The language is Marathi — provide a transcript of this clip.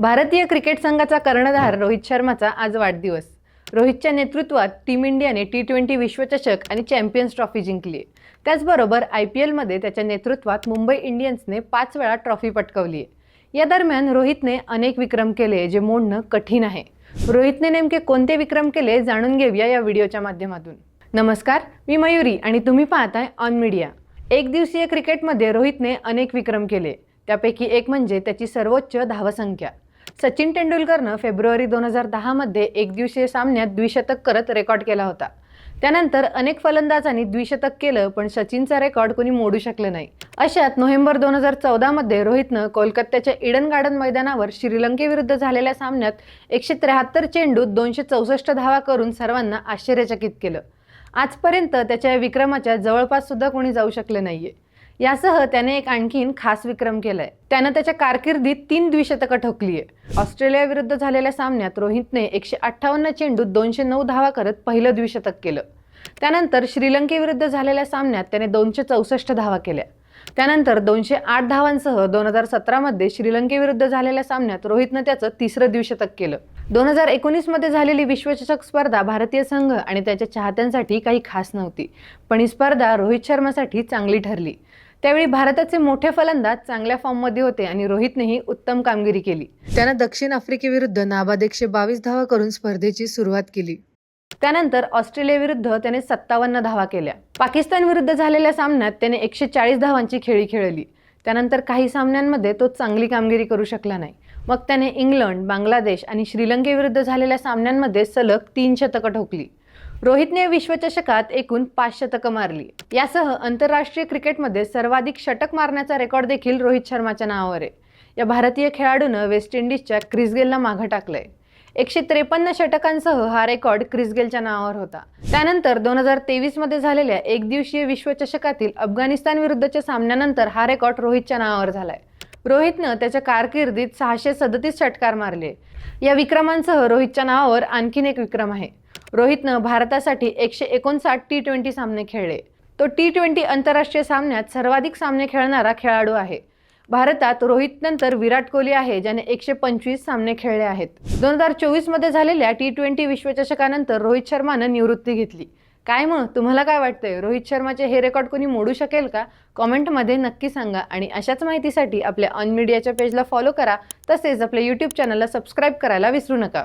भारतीय क्रिकेट संघाचा कर्णधार रोहित शर्माचा आज वाढदिवस. रोहितच्या नेतृत्वात टीम इंडियाने टी ट्वेंटी विश्वचषक आणि चॅम्पियन्स ट्रॉफी जिंकली. आहे त्याचबरोबर आय पी एलमध्ये त्याच्या नेतृत्वात मुंबई इंडियन्सने पाच वेळा ट्रॉफी पटकवली आहे या दरम्यान रोहितने अनेक विक्रम केले जे मोडणं कठीण आहे. रोहितने नेमके कोणते विक्रम केले जाणून घेऊया या व्हिडिओच्या माध्यमातून. नमस्कार मी मयुरी आणि तुम्ही पाहताय ऑन मीडिया एक दिवसीय क्रिकेटमध्ये रोहितने अनेक विक्रम केले. त्यापैकी एक म्हणजे त्याची सर्वोच्च धावसंख्या. सचिन तेंडुलकरनं फेब्रुवारी दोन हजार दहामध्ये एकदिवसीय सामन्यात द्विशतक करत रेकॉर्ड केला होता. त्यानंतर अनेक फलंदाजांनी द्विशतक केलं पण सचिनचा रेकॉर्ड कोणी मोडू शकलं नाही. अशात नोव्हेंबर दोन हजार चौदामध्ये रोहितनं कोलकात्याच्या इडन गार्डन मैदानावर श्रीलंकेविरुद्ध झालेल्या सामन्यात एकशे त्र्याहत्तर चेंडूत दोनशे चौसष्ट धावा करून सर्वांना आश्चर्यचकित केलं. आजपर्यंत त्याच्या विक्रमाच्या जवळपास सुद्धा कोणी जाऊ शकले नाहीये. यासह त्याने एक आणखीन खास विक्रम केलाय. त्यानं त्याच्या कारकिर्दीत तीन द्विशतकं ठोकली आहे. ऑस्ट्रेलियाविरुद्ध झालेल्या सामन्यात रोहितने एकशे अठ्ठावन्न चेंडूत दोनशे नऊ धावा करत पहिलं द्विशतक केलं. त्यानंतर श्रीलंकेविरुद्ध झालेल्या सामन्यात त्याने दोनशे चौसष्ट धावा केल्या. त्यानंतर दोनशे आठ धावांसह दोन हजार सतरामध्ये श्रीलंकेविरुद्ध झालेल्या सामन्यात रोहितनं त्याचं तिसरं द्विशतक केलं. दोन हजार एकोणीसमध्ये झालेली विश्वचषक स्पर्धा भारतीय संघ आणि त्याच्या चाहत्यांसाठी काही खास नव्हती पण ही स्पर्धा रोहित शर्मासाठी चांगली ठरली. त्यावेळी भारताचे मोठे फलंदाज चांगल्या फॉर्ममध्ये होते आणि रोहितनेही उत्तम कामगिरी केली. त्यानं दक्षिण आफ्रिकेविरुद्ध नाबाद एकशे बावीस धावा करून स्पर्धेची सुरुवात केली. त्यानंतर ऑस्ट्रेलियाविरुद्ध त्याने सत्तावन्न धावा केल्या. पाकिस्तान विरुद्ध झालेल्या सामन्यात त्याने एकशे चाळीस धावांची खेळी खेळली. त्यानंतर काही सामन्यांमध्ये तो चांगली कामगिरी करू शकला नाही. मग त्याने इंग्लंड बांगलादेश आणि श्रीलंकेविरुद्ध झालेल्या सामन्यांमध्ये सलग तीन शतकं ठोकली. रोहितने विश्वचषकात एकूण पाच शतकं मारली. यासह आंतरराष्ट्रीय क्रिकेटमध्ये सर्वाधिक षटक मारण्याचा रेकॉर्ड देखील रोहित शर्माच्या नावावर आहे. या भारतीय खेळाडूनं वेस्ट इंडिजच्या क्रिस गेलला मागं टाकलंय. एकशे त्रेपन्न षटकांसह हा रेकॉर्ड क्रिस गेलच्या नावावर होता. त्यानंतर दोन हजार तेवीसमध्ये झालेल्या एकदिवसीय विश्वचषकातील अफगाणिस्तान विरुद्धच्या सामन्यानंतर हा रेकॉर्ड रोहितच्या नावावर झालाय. रोहितनं त्याच्या कारकिर्दीत सहाशे सदतीस षटकार मारले. या विक्रमांसह रोहितच्या नावावर आणखीन एक विक्रम आहे. रोहितनं भारतासाठी एकशे एकोणसाठ टी ट्वेंटी सामने खेळले. तो टी ट्वेंटी आंतरराष्ट्रीय सामन्यात सर्वाधिक सामने खेळणारा खेळाडू आहे. भारतात रोहित नंतर विराट कोहली आहे ज्याने एकशे पंचवीस सामने खेळले आहेत. दोन हजार चोवीसमध्ये झालेल्या टी ट्वेंटी विश्वचषकानंतर रोहित शर्मानं निवृत्ती घेतली. काय मग? तुम्हाला काय वाटतंय? रोहित शर्माचे हे रेकॉर्ड कोणी मोडू शकेल का? कॉमेंटमध्ये नक्की सांगा आणि अशाच माहितीसाठी आपल्या ऑन मीडियाच्या पेजला फॉलो करा. तसेच आपल्या यूट्यूब चॅनलला सबस्क्राईब करायला विसरू नका.